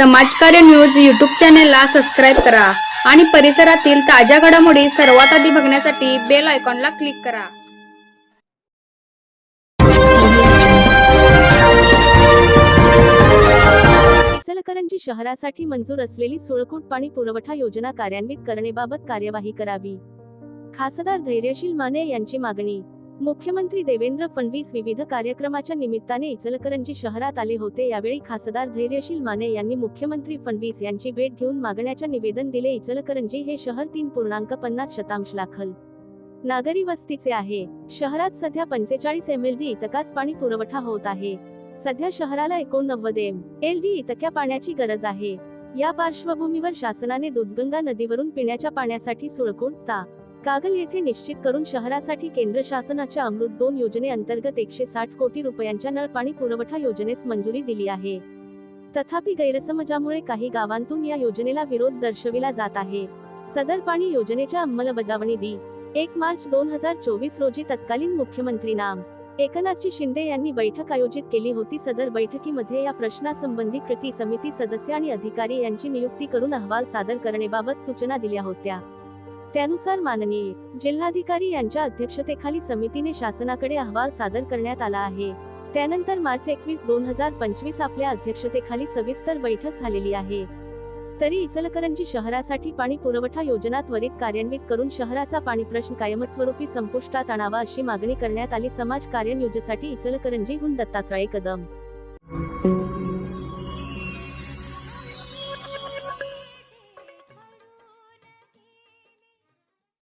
समाजकार्य news YouTube चॅनेलला subscribe करा आणि परिसरातील ताज्या घडामोडी सर्वात आधी बघण्यासाठी बेल आयकॉनला क्लिक करा. इचलकरंजी शहरासाठी मंजूर असलेली सुळकूट पाणी पुरवठा योजना कार्यान्वित करण्याबाबत कार्यवाही करावी. खासदार धैर्यशील माने यांची मागणी मुख्यमंत्री देवेंद्र फडणवीस विविध कार्यक्रमाच्या निमित्ताने इचलकरंजी शहरात आले होते. यावेळी खासदार धैर्यशील माने यांनी मुख्यमंत्री फडणवीस यांची भेट घेऊन मागण्याच्या निवेदन दिले. इचलकरंजी हे शहर तीन पूर्णांक पन्नास शतांश लाखल नागरी वस्तीचे आहे. शहरात सध्या पंचेचाळीस एम एल डी इतकाच पाणी पुरवठा होत आहे. सध्या शहराला एकोणनव्वद एम एल डी इतक्या पाण्याची गरज आहे. या पार्श्वभूमीवर शासनाने दूधगंगा नदीवरून पिण्याच्या पाण्यासाठी सुळकोट ता कागल येथे निश्चित करून शहरासाठी केंद्र शासनाच्या अमृत दोन योजनेअंतर्गत एकशे साठ कोटी रुपयांच्या नळपाणी पुरवठा योजनेस मंजुरी दिली आहे. तथापि गैरसमजामुळे काही गावांतून या योजनेला विरोध दर्शविला जात आहे. सदर पाणी योजनेच्या अंमलबजावणी दि. एक मार्च दोन हजार चोवीस रोजी तत्कालीन मुख्यमंत्री नाम. एकनाथजी शिंदे यांनी बैठक आयोजित केली होती. सदर बैठकीमध्ये या प्रश्नासंबंधी कृती समिती सदस्य आणि अधिकारी यांची नियुक्ती करून अहवाल सादर करण्याबाबत सूचना दिल्या होत्या. त्यानुसार माननीय जिल्हाधिकारी यांच्या अध्यक्षतेखाली समितीने शासनाकडे अहवाल सादर करण्यात आला आहे. त्यानंतर मार्च एकवीस दोन हजार पंचवीस आपल्या अध्यक्षतेखाली सविस्तर बैठक झालेली आहे. तरी इचलकरंजी शहरासाठी पाणी पुरवठा योजना त्वरित कार्यान्वित करून शहराचा पाणी प्रश्न कायमस्वरूपी संपुष्टात आणावा अशी मागणी करण्यात आली. समाज कार्य न्यूजसाठी इचलकरंजीहून दत्तात्रय कदम.